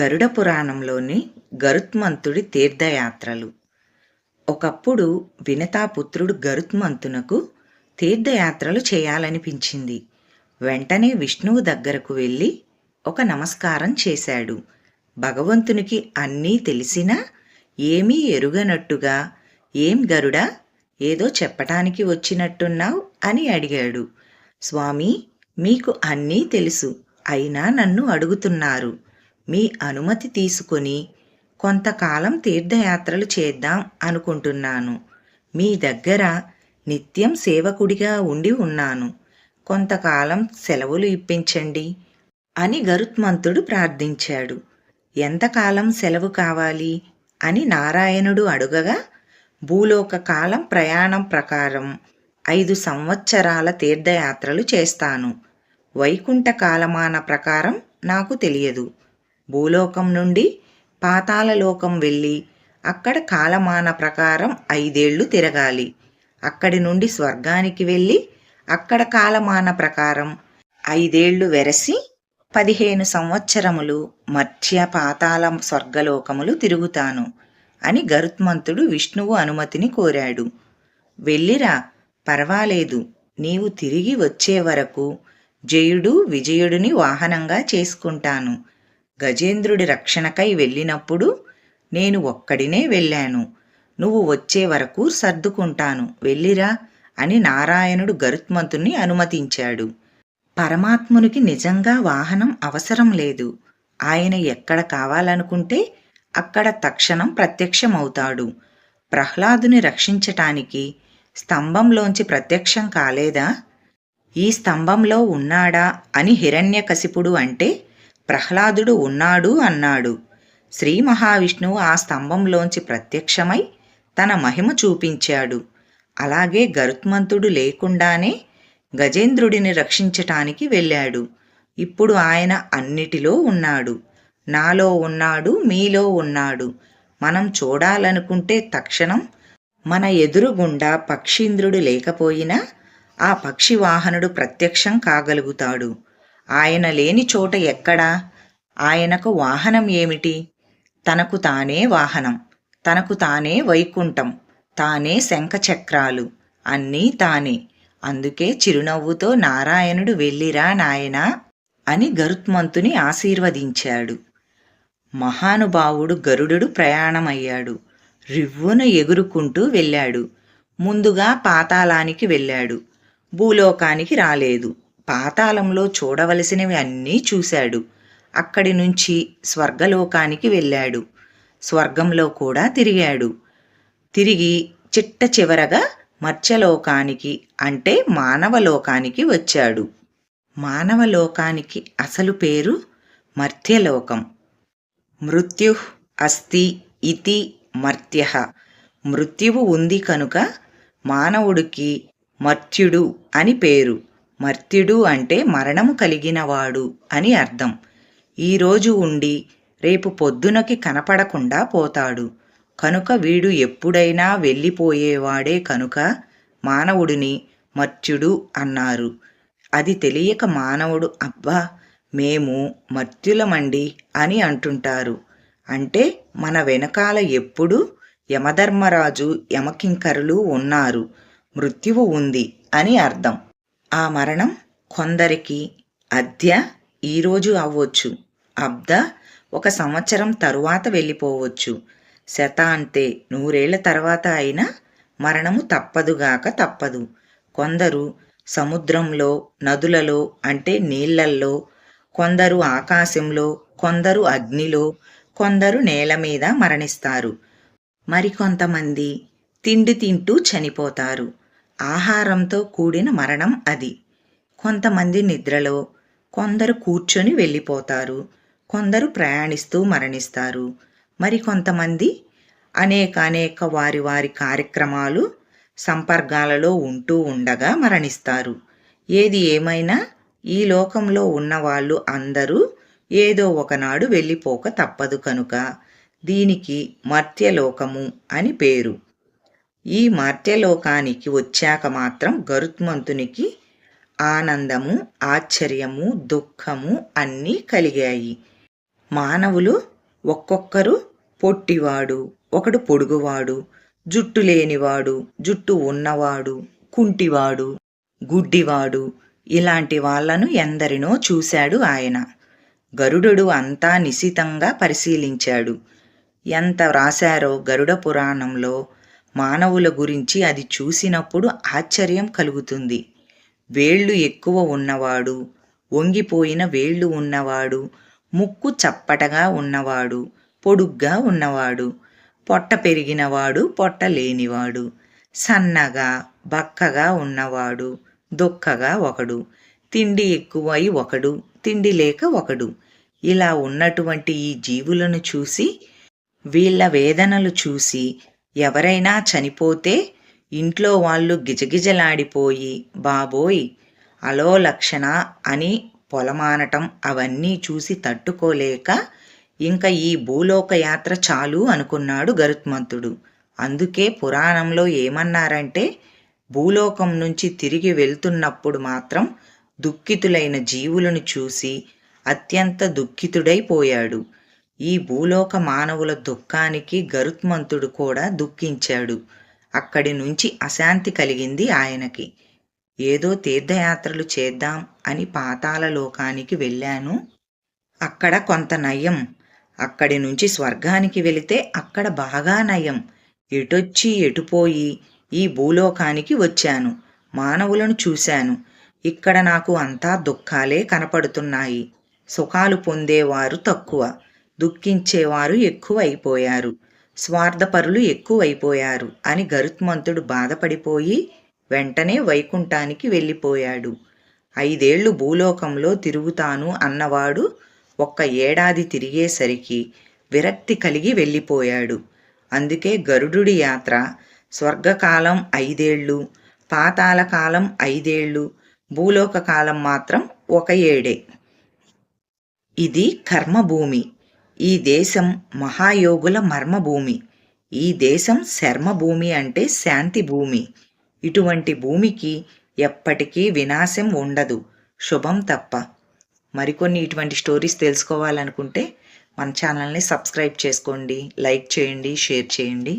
గరుడ పురాణంలోని గరుత్మంతుడి తీర్థయాత్రలు. ఒకప్పుడు వినతాపుత్రుడు గరుత్మంతునకు తీర్థయాత్రలు చేయాలనిపించింది. వెంటనే విష్ణువు దగ్గరకు వెళ్ళి ఒక నమస్కారం చేశాడు. భగవంతునికి అన్నీ తెలిసినా ఏమీ ఎరుగనట్టుగా ఏం గరుడా ఏదో చెప్పటానికి వచ్చినట్టున్నావు? అని అడిగాడు. స్వామి మీకు అన్నీ తెలుసు. అయినా నన్ను అడుగుతున్నారు. మీ అనుమతి తీసుకొని కొంతకాలం తీర్థయాత్రలు చేద్దాం అనుకుంటున్నాను. మీ దగ్గర నిత్యం సేవకుడిగా ఉండి ఉన్నాను. కొంతకాలం సెలవులు ఇప్పించండి అని గరుత్మంతుడు ప్రార్థించాడు. ఎంతకాలం సెలవు కావాలి అని నారాయణుడు అడుగగా భూలోక కాలం ప్రయాణం ప్రకారం ఐదు సంవత్సరాల తీర్థయాత్రలు చేస్తాను. వైకుంఠ కాలమాన ప్రకారం నాకు తెలియదు. భూలోకం నుండి పాతాళలోకం వెళ్ళి అక్కడ కాలమాన ప్రకారం ఐదేళ్ళు తిరగాలి. అక్కడి నుండి స్వర్గానికి వెళ్ళి అక్కడ కాలమాన ప్రకారం ఐదేళ్ళు వెరసి పదిహేను సంవత్సరములు మధ్య పాతాళ స్వర్గలోకములు తిరుగుతాను అని గరుత్మంతుడు విష్ణువు అనుమతిని కోరాడు. వెళ్ళిరా పర్వాలేదు నీవు తిరిగి వచ్చే వరకు జయుడు విజయుడిని వాహనంగా చేసుకుంటాను. గజేంద్రుడి రక్షణకై వెళ్ళినప్పుడు నేను ఒక్కడినే వెళ్ళాను. నువ్వు వచ్చే వరకు సర్దుకుంటాను. వెళ్ళిరా అని నారాయణుడు గరుత్మంతుణ్ణి అనుమతించాడు. పరమాత్మునికి నిజంగా వాహనం అవసరం లేదు. ఆయన ఎక్కడ కావాలనుకుంటే అక్కడ తక్షణం ప్రత్యక్షమవుతాడు. ప్రహ్లాదుని రక్షించటానికి స్తంభంలోంచి ప్రత్యక్షం కాలేదా? ఈ స్తంభంలో ఉన్నాడా అని హిరణ్యకశిపుడు అంటే ప్రహ్లాదుడు ఉన్నాడు అన్నాడు. శ్రీ మహావిష్ణువు ఆ స్తంభంలోంచి ప్రత్యక్షమై తన మహిమ చూపించాడు. అలాగే గరుత్మంతుడు లేకుండానే గజేంద్రుడిని రక్షించటానికి వెళ్ళాడు. ఇప్పుడు ఆయన అన్నిటిలో ఉన్నాడు. నాలో ఉన్నాడు మీలో ఉన్నాడు. మనం చూడాలనుకుంటే తక్షణం మన ఎదురుగుండా పక్షీంద్రుడు లేకపోయినా ఆ పక్షి వాహనుడు ప్రత్యక్షం కాగలుగుతాడు. ఆయన లేని చోట ఎక్కడా? ఆయనకు వాహనం ఏమిటి? తనకు తానే వాహనం తనకు తానే వైకుంఠం తానే శంఖచక్రాలు అన్నీ తానే. అందుకే చిరునవ్వుతో నారాయణుడు వెళ్ళిరా నాయనా అని గరుత్మంతుని ఆశీర్వదించాడు. మహానుభావుడు గరుడు ప్రయాణమయ్యాడు. రివ్వున ఎగురుకుంటూ వెళ్ళాడు. ముందుగా పాతాళానికి వెళ్ళాడు. భూలోకానికి రాలేదు. పాతాళంలో చూడవలసినవి అన్నీ చూశాడు. అక్కడి నుంచి స్వర్గలోకానికి వెళ్ళాడు. స్వర్గంలో కూడా తిరిగాడు. తిరిగి చిట్ట చివరగా మత్స్యలోకానికి అంటే మానవలోకానికి వచ్చాడు. మానవలోకానికి అసలు పేరు మర్త్యలోకం. మృత్యు అస్తి ఇతి మర్త్య. మృత్యువు ఉంది కనుక మానవుడికి మర్త్యుడు అని పేరు. మర్త్యుడు అంటే మరణము కలిగినవాడు అని అర్థం. ఈరోజు ఉండి రేపు పొద్దునకి కనపడకుండా పోతాడు. కనుక వీడు ఎప్పుడైనా వెళ్ళిపోయేవాడే కనుక మానవుడిని మర్త్యుడు అన్నారు. అది తెలియక మానవుడు అబ్బా మేము మర్త్యులమండి అని అంటుంటారు. అంటే మన వెనకాల ఎప్పుడు యమధర్మరాజు యమకింకరులు ఉన్నారు. మృత్యువు ఉంది అని అర్థం. ఆ మరణం కొందరికి అద్య ఈరోజు అవ్వచ్చు. అబ్ద ఒక సంవత్సరం తరువాత వెళ్ళిపోవచ్చు. శతాంతే నూరేళ్ళ తర్వాత అయినా మరణము తప్పదుగాక తప్పదు. కొందరు సముద్రంలో నదులలో అంటే నీళ్ళల్లో కొందరు ఆకాశంలో కొందరు అగ్నిలో కొందరు నేల మీద మరణిస్తారు. మరికొంతమంది తిండి తింటూ చనిపోతారు. ఆహారంతో కూడిన మరణం అది. కొంతమంది నిద్రలో కొందరు కూర్చొని వెళ్ళిపోతారు కొందరు ప్రయాణిస్తూ మరణిస్తారు. మరి కొంతమంది అనేక అనేక వారి వారి కార్యక్రమాలు సంపర్గాలలో ఉంటూ ఉండగా మరణిస్తారు. ఏది ఏమైనా ఈ లోకంలో ఉన్నవాళ్ళు అందరూ ఏదో ఒకనాడు వెళ్ళిపోక తప్పదు కనుక దీనికి మర్త్యలోకము అని పేరు. ఈ మర్త్యలోకానికి వచ్చాక మాత్రం గరుత్మంతునికి ఆనందము ఆశ్చర్యము దుఃఖము అన్నీ కలిగాయి. మానవులు ఒక్కొక్కరు పొట్టివాడు ఒకడు పొడుగువాడు జుట్టు లేనివాడు జుట్టు ఉన్నవాడు కుంటివాడు గుడ్డివాడు ఇలాంటి వాళ్ళను ఎందరినో చూశాడు ఆయన. గరుడు అంతా నిశితంగా పరిశీలించాడు. ఎంత వ్రాశారో గరుడ పురాణంలో మానవుల గురించి అది చూసినప్పుడు ఆశ్చర్యం కలుగుతుంది. వేళ్ళు ఎక్కువ ఉన్నవాడు వంగిపోయిన వేళ్ళు ఉన్నవాడు ముక్కు చప్పటగా ఉన్నవాడు పొడుగ్గా ఉన్నవాడు పొట్ట పెరిగినవాడు పొట్ట లేనివాడు సన్నగా బక్కగా ఉన్నవాడు దొక్కగా ఒకడు తిండి ఎక్కువై ఒకడు తిండి లేక ఒకడు. ఇలా ఉన్నటువంటి ఈ జీవులను చూసి వీళ్ళ వేదనలు చూసి ఎవరైనా చనిపోతే ఇంట్లో వాళ్ళు గిజగిజలాడిపోయి బాబోయ్ అలో లక్షణ అని పొలమానటం అవన్నీ చూసి తట్టుకోలేక ఇంకా ఈ భూలోక యాత్ర చాలు అనుకున్నాడు గరుత్మంతుడు. అందుకే పురాణంలో ఏమన్నారంటే భూలోకం నుంచి తిరిగి వెళ్తున్నప్పుడు మాత్రం దుఃఖితులైన జీవులను చూసి అత్యంత దుఃఖితుడైపోయాడు. ఈ భూలోక మానవుల దుఃఖానికి గరుత్మంతుడు కూడా దుఃఖించాడు. అక్కడి నుంచి అశాంతి కలిగింది ఆయనకి. ఏదో తీర్థయాత్రలు చేద్దాం అని పాతాల లోకానికి వెళ్ళాను. అక్కడ కొంత నయం. అక్కడి నుంచి స్వర్గానికి వెళితే అక్కడ బాగా నయం. ఎటొచ్చి ఎటుపోయి ఈ భూలోకానికి వచ్చాను. మానవులను చూశాను. ఇక్కడ నాకు అంతా దుఃఖాలే కనపడుతున్నాయి. సుఖాలు పొందేవారు తక్కువ. దుఃఖించేవారు ఎక్కువైపోయారు. స్వార్థపరులు ఎక్కువైపోయారు అని గరుత్మంతుడు బాధపడిపోయి వెంటనే వైకుంఠానికి వెళ్ళిపోయాడు. ఐదేళ్ళు భూలోకంలో తిరుగుతాను అన్నవాడు ఒక్క ఏడాది తిరిగేసరికి విరక్తి కలిగి వెళ్ళిపోయాడు. అందుకే గరుడుడి యాత్ర స్వర్గకాలం ఐదేళ్ళు పాతాల కాలం ఐదేళ్ళు భూలోక కాలం మాత్రం ఒక ఏడే. ఇది కర్మభూమి. ఈ దేశం మహాయోగుల మర్మభూమి. ఈ దేశం శర్మభూమి అంటే శాంతి భూమి. ఇటువంటి భూమికి ఎప్పటికీ వినాశం ఉండదు శుభం తప్ప. మరికొన్ని ఇటువంటి స్టోరీస్ తెలుసుకోవాలనుకుంటే మన ఛానల్ని సబ్స్క్రైబ్ చేసుకోండి లైక్ చేయండి షేర్ చేయండి.